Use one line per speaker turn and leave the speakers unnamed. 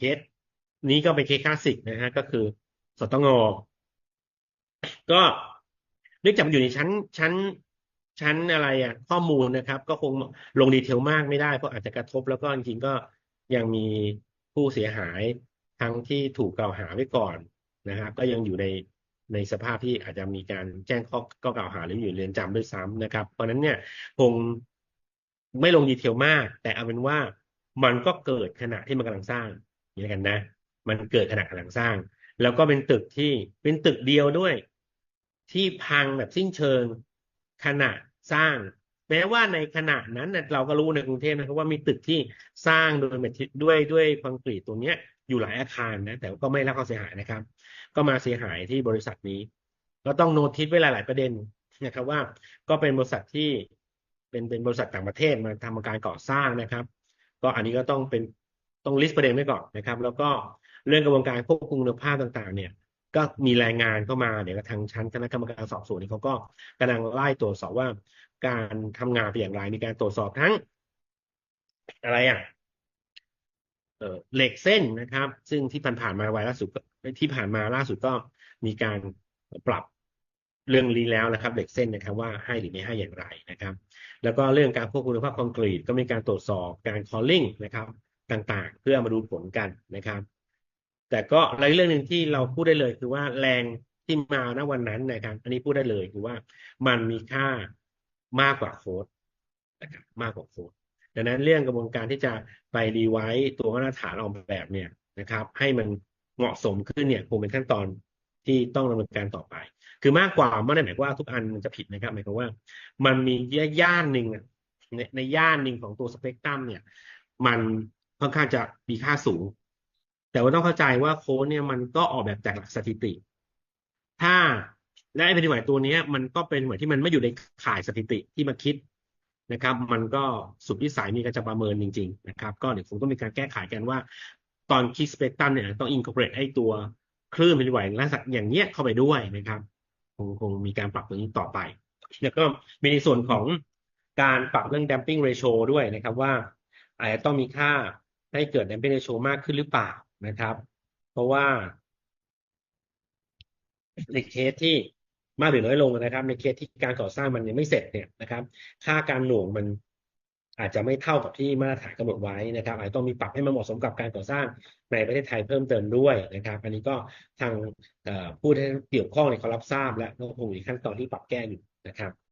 เคสนี้ก็เป็นเคสคลาสสิกนะฮะก็คือสตงก็เนื่องจากอยู่ในชั้นชั้นชั้นอะไรอะข้อมูลนะครับ ก็คงลงดีเทลมากไม่ได้เพราะอาจจะกระทบแล้วก็จริงๆก็ยังมีผู้เสียหายทั้งที่ถูกกล่าวหาไว้ก่อนนะครับ ก็ยังอยู่ในในสภาพที่อาจจะมีการแจ้งข้อข้อกล่าวหาหรืออยู่เรือนจำด้วยซ้ำนะครับ เพราะนั้นเนี่ยคงไม่ลงดีเทลมาก แต่เอาเป็นว่ามันก็เกิดขณะที่มันกำลังสร้าง อย่างนี้กันนะ มันเกิดขณะกำลังสร้าง แล้วก็เป็นตึกที่เป็นตึกเดียวด้วย ที่พังแบบสิ้นเชิงขณะสร้าง แม้ว่าในขณะนั้นเราก็รู้ในกรุงเทพนะครับว่ามีตึกที่สร้างโดยเมทิด้วยด้วยคอนกรีตตัวเนี้ย อยู่หลายอาคารนะแต่ก็ไม่รับความเสียหายนะครับ ก็มาเสียหายที่บริษัทนี้ ก็ต้องโน้ติสไว้หลาย ๆ ประเด็นนะครับว่าก็เป็นบริษัทที่เป็นเป็นบริษัทต่างประเทศมาทำการก่อสร้างนะครับ ก็อันนี้ก็ต้องเป็น ต้องลิสต์ประเด็นไว้ก่อนนะครับ แล้วก็เรื่องกระบวนการควบคุมคุณภาพต่างๆ เนี่ยก็มีรายงานเข้ามาเดี๋ยวทางชั้นคณะกรรมการสอบสวนนี่เขาก็กำลังไล่ตรวจสอบว่าการทำงานเป็นอย่างไร มีการตรวจสอบทั้ง อะไรอะเออเหล็กเส้นนะครับ ซึ่งที่ผ่านๆมาไวล่าสุดที่ผ่านมาล่าสุดก็มีการปรับเรื่องนี้แล้วนะครับเหล็กเส้นนะครับ ว่าให้หรือไม่ให้อย่างไรนะครับ แล้วก็เรื่องการควบคุมคุณภาพคอนกรีตก็มีการตรวจสอบการคอลลิ่งนะครับ ต่างๆ เพื่อมาดูผลกันนะครับ แต่ก็อะไรเรื่องหนึ่งที่เราพูดได้เลยคือว่าแรงที่มาณวันนั้นนะครับ อันนี้พูดได้เลยคือว่ามันมีค่ามากกว่าโค้ดนะครับมากกว่าโค้ดดังนั้นเรื่องกระบวนการที่จะไปรีไวซ์ตัวมาตรฐานออกแบบเนี่ยนะครับ ให้มันเหมาะสมขึ้นเนี่ยคงเป็นขั้นตอนที่ต้องดำเนินการต่อไป คือมากกว่าไม่ได้หมายว่าทุกอันมันจะผิดนะครับหมายความว่า มันมีย่านหนึ่งในในย่านหนึ่งของตัวสเปกตรัมเนี่ย มัน ค่อนข้างจะมีค่าสูง แต่ว่าต้องเข้าใจว่าโค้ดเนี่ยมันก็ออกแบบจากหลักสถิติ ถ้าและไอ้แผ่นดินไหวตัวนี้มันก็เป็นหมือนที่มันไม่อยู่ในข่ายสถิติที่มาคิดนะครับ มันก็สุดวิสัยมีการจะประเมินจริง ๆ นะครับ ก็เดี๋ยวคงต้องมีการแก้ไขกันว่า ตอนคิดสเปกตรัมเนี่ยต้องอิน o อ o r a t e ให้ตัวคลื่นแผ่นดินไหวลักษณะอย่างเนี้ยเข้าไปด้วยนะครับคงคงมีการปรับตรงนี้ต่อไป แล้วก็มีในส่วนของการปรับเรื่อง damping ratio ด้วยนะครับว่าอาจจะต้องมีค่า ให้เกิด damping ratio มากขึ้นหรือเปล่านะครับ เพราะว่า ในเคสที่มากหรือน้อยลงนะครับ ในเคสที่การก่อสร้างมันยังไม่เสร็จเนี่ยนะครับ ค่าการหน่วงมันอาจจะไม่เท่ากับที่มาตรฐานกำหนดไว้นะครับ อาจจะต้องมีปรับให้มันเหมาะสมกับการก่อสร้างในประเทศไทยเพิ่มเติมด้วยนะครับ อันนี้ก็ทางผู้ที่เกี่ยวข้องเนี่ยเขารับทราบแล้วก็คงมีขั้นตอนที่ปรับแก้อยู่นะครับ